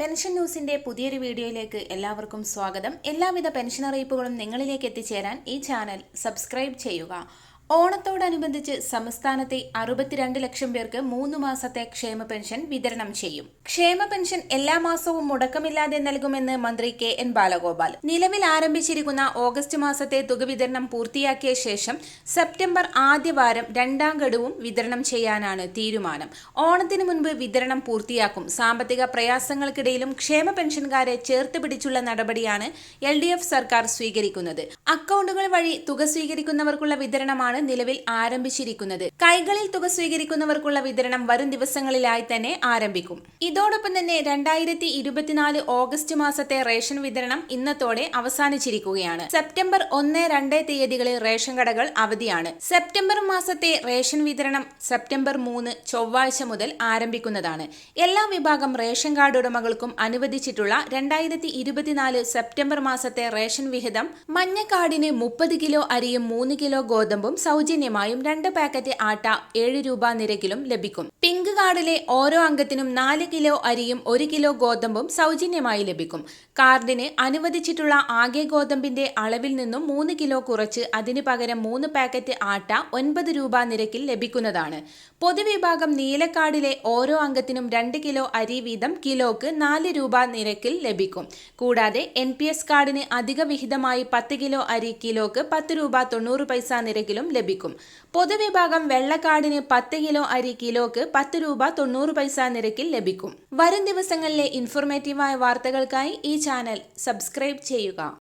Pension ന്യൂസിന്റെ പുതിയൊരു വീഡിയോയിലേക്ക് എല്ലാവർക്കും സ്വാഗതം. എല്ലാവിധ പെൻഷൻ അറിയിപ്പുകളും നിങ്ങളിലേക്ക് എത്തിച്ചേരാൻ ഈ ചാനൽ സബ്സ്ക്രൈബ് ചെയ്യുക. ഓണത്തോടനുബന്ധിച്ച് സംസ്ഥാനത്തെ അറുപത്തിരണ്ട് ലക്ഷം പേർക്ക് മൂന്ന് മാസത്തെ ക്ഷേമ പെൻഷൻ വിതരണം ചെയ്യും. ക്ഷേമ പെൻഷൻ എല്ലാ മാസവും മുടക്കമില്ലാതെ നൽകുമെന്ന് മന്ത്രി കെ എൻ ബാലഗോപാൽ. നിലവിൽ ആരംഭിച്ചിരിക്കുന്ന ഓഗസ്റ്റ് മാസത്തെ തുക വിതരണം പൂർത്തിയാക്കിയ ശേഷം സെപ്റ്റംബർ ആദ്യവാരം രണ്ടാം ഗഡുവും വിതരണം ചെയ്യാനാണ് തീരുമാനം. ഓണത്തിന് മുൻപ് വിതരണം പൂർത്തിയാക്കും. സാമ്പത്തിക പ്രയാസങ്ങൾക്കിടയിലും ക്ഷേമ പെൻഷൻകാരെ ചേർത്ത് പിടിച്ചുള്ള നടപടിയാണ് എൽ സർക്കാർ സ്വീകരിക്കുന്നത്. അക്കൗണ്ടുകൾ വഴി തുക സ്വീകരിക്കുന്നവർക്കുള്ള വിതരണമാണ് നിലവിൽ ആരംഭിച്ചിരിക്കുന്നത്. കൈകളിൽ തുക സ്വീകരിക്കുന്നവർക്കുള്ള വിതരണം വരും ദിവസങ്ങളിലായി തന്നെ ആരംഭിക്കും. ഇതോടൊപ്പം തന്നെ രണ്ടായിരത്തി ഇരുപത്തിനാല് ഓഗസ്റ്റ് മാസത്തെ റേഷൻ വിതരണം ഇന്നത്തോടെ അവസാനിച്ചിരിക്കുകയാണ്. സെപ്റ്റംബർ ഒന്ന് രണ്ട് തീയതികളിൽ റേഷൻ കടകൾ അവധിയാണ്. സെപ്റ്റംബർ മാസത്തെ റേഷൻ വിതരണം സെപ്റ്റംബർ മൂന്ന് ചൊവ്വാഴ്ച മുതൽ ആരംഭിക്കുന്നതാണ്. എല്ലാ വിഭാഗം റേഷൻ കാർഡ് ഉടമകൾക്കും അനുവദിച്ചിട്ടുള്ള രണ്ടായിരത്തി ഇരുപത്തിനാല് സെപ്റ്റംബർ മാസത്തെ റേഷൻ വിഹിതം മഞ്ഞ കാർഡിന് മുപ്പത് കിലോ അരിയും മൂന്ന് കിലോ ഗോതമ്പും സൗജന്യമായും രണ്ട് പാക്കറ്റ് ആട്ട ഏഴ് രൂപ നിരക്കിലും ലഭിക്കും. കാർഡിലെ ഓരോ അംഗത്തിനും നാല് കിലോ അരിയും ഒരു കിലോ ഗോതമ്പും സൗജന്യമായി ലഭിക്കും. കാർഡിന് അനുവദിച്ചിട്ടുള്ള ആകെ ഗോതമ്പിന്റെ അളവിൽ നിന്നും മൂന്ന് കിലോ കുറച്ച് അതിന് പകരം മൂന്ന് പാക്കറ്റ് ആട്ട ഒൻപത് രൂപ നിരക്കിൽ ലഭിക്കുന്നതാണ്. പൊതുവിഭാഗം നീലക്കാർഡിലെ ഓരോ അംഗത്തിനും രണ്ട് കിലോ അരി വീതം കിലോക്ക് നാല് രൂപ നിരക്കിൽ ലഭിക്കും. കൂടാതെ എൻ പി എസ് കാർഡിന് അധിക വിഹിതമായി പത്ത് കിലോ അരി കിലോക്ക് പത്ത് രൂപ തൊണ്ണൂറ് പൈസ നിരക്കിലും ലഭിക്കും. പൊതുവിഭാഗം വെള്ളക്കാർഡിന് പത്ത് കിലോ അരി കിലോക്ക് പത്ത് രൂപ തൊണ്ണൂറ് പൈസ നിരക്കിൽ ലഭിക്കും. വരും ദിവസങ്ങളിലെ ഇൻഫോർമേറ്റീവായ വാർത്തകൾക്കായി ഈ ചാനൽ സബ്സ്ക്രൈബ് ചെയ്യുക.